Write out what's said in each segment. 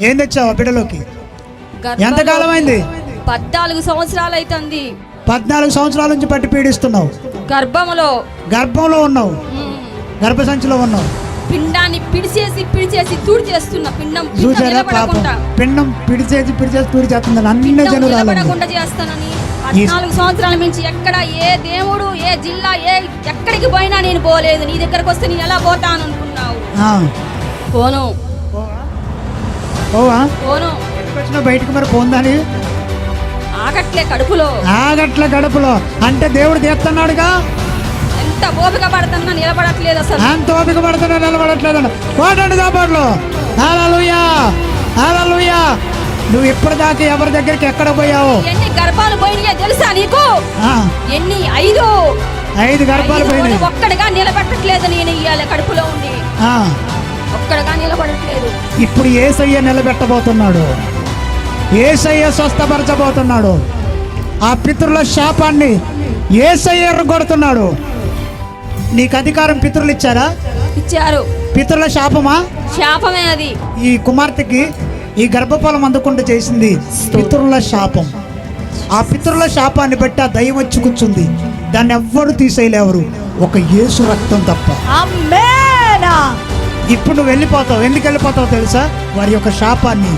ఏం తెచ్చావు ఆ బిడ్డలోకి? ఎంతకాలం అయింది పద్నాలుగు సంవత్సరాలు అవుతుంది పద్నాలుగు సంవత్సరాల నుంచి పట్టి పీడిస్తున్నావు. గర్భములో. గర్భంలో ఉన్నావు. గర్భసంచిలో ఉన్నావు. పిండాన్ని పిడిచేసి పిడిచేసి తూడి చేస్తున్న పిండం చూసారా పాపం? పిండం పిడిచేసి పిడిచేసి పిడి చేస్తుందని అన్ని నిలబడకుండా చేస్తానని. పద్నాలుగు సంవత్సరాల నుంచి ఎక్కడ ఏ దేవుడు ఏ జిల్లా ఏ ఎక్కడికి పోయినా నేను పోలేదు. నీ దగ్గరకు వస్తే నేను ఎలా పోతాను అనుకున్నావు? పోను. ఓవా పోను. ఎక్కడికి బయటకు మరి పోందని? ఆగట్లే కడుపులో. ఆగట్ల గడపలో అంటే దేవుడు తీస్తున్నాడుగా ఎంత ఓపిక పడతానో నిలబడట్లేదు అసలు. అంత ఓపిక పడుతున్నా నిలబడట్లేదండి కోటండి దాపాట్లు హాలూయా హాలూయా నువ్వు ఇప్పటిదాకా ఎవరి దగ్గరికి ఎక్కడ పోయావు? ఎన్ని గర్భాలు పోయినాయో తెలుసా నీకు? ఎన్ని? ఐదు. ఐదు గర్భాలు పోయినాయి. ఒక్కడిగా నిలబెట్టట్లేదు నేను ఇయ్యాలి కడుపులో ఆ, ఒక్కడిగా నిలబడట్లేదు. ఇప్పుడు ఏసయ్య నిలబెట్టబోతున్నాడు. ఏసయ్య స్వస్థపరచబోతున్నాడు. ఆ పితరుల శాపాన్ని ఏసయ్య ఎర్రగొడుతున్నాడు. నీకు అధికారం పితరులు ఇచ్చారా? ఇచ్చారు. పితరుల శాపమా? శాపమే అది. ఈ కుమార్తెకి ఈ గర్భఫలం అందుకుంటూ చేసింది పితరుల శాపం. ఆ పితరుల శాపాన్ని బట్టి ఆ దయ్యం వచ్చి కూర్చుంది. దాన్ని ఎవ్వరు తీసేయలేవరు. ఒక యేసు రక్తం తప్ప. ఇప్పుడు నువ్వు వెళ్ళిపోతావు. ఎందుకు వెళ్ళిపోతావు తెలుసా? వారి యొక్క శాపాన్ని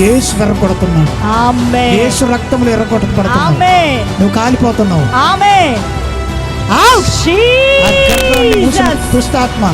యేసు ఎర్రగొడుతున్నాడు రక్తంలో ఎర్రగొట్టబడుతున్నాడు ఆమేన్. నువ్వు కాలిపోతున్నావు. ఆమేన్. ఆవ్! ఆ గర్భాన్ని మూసిన జీసస్ దుష్టాత్మ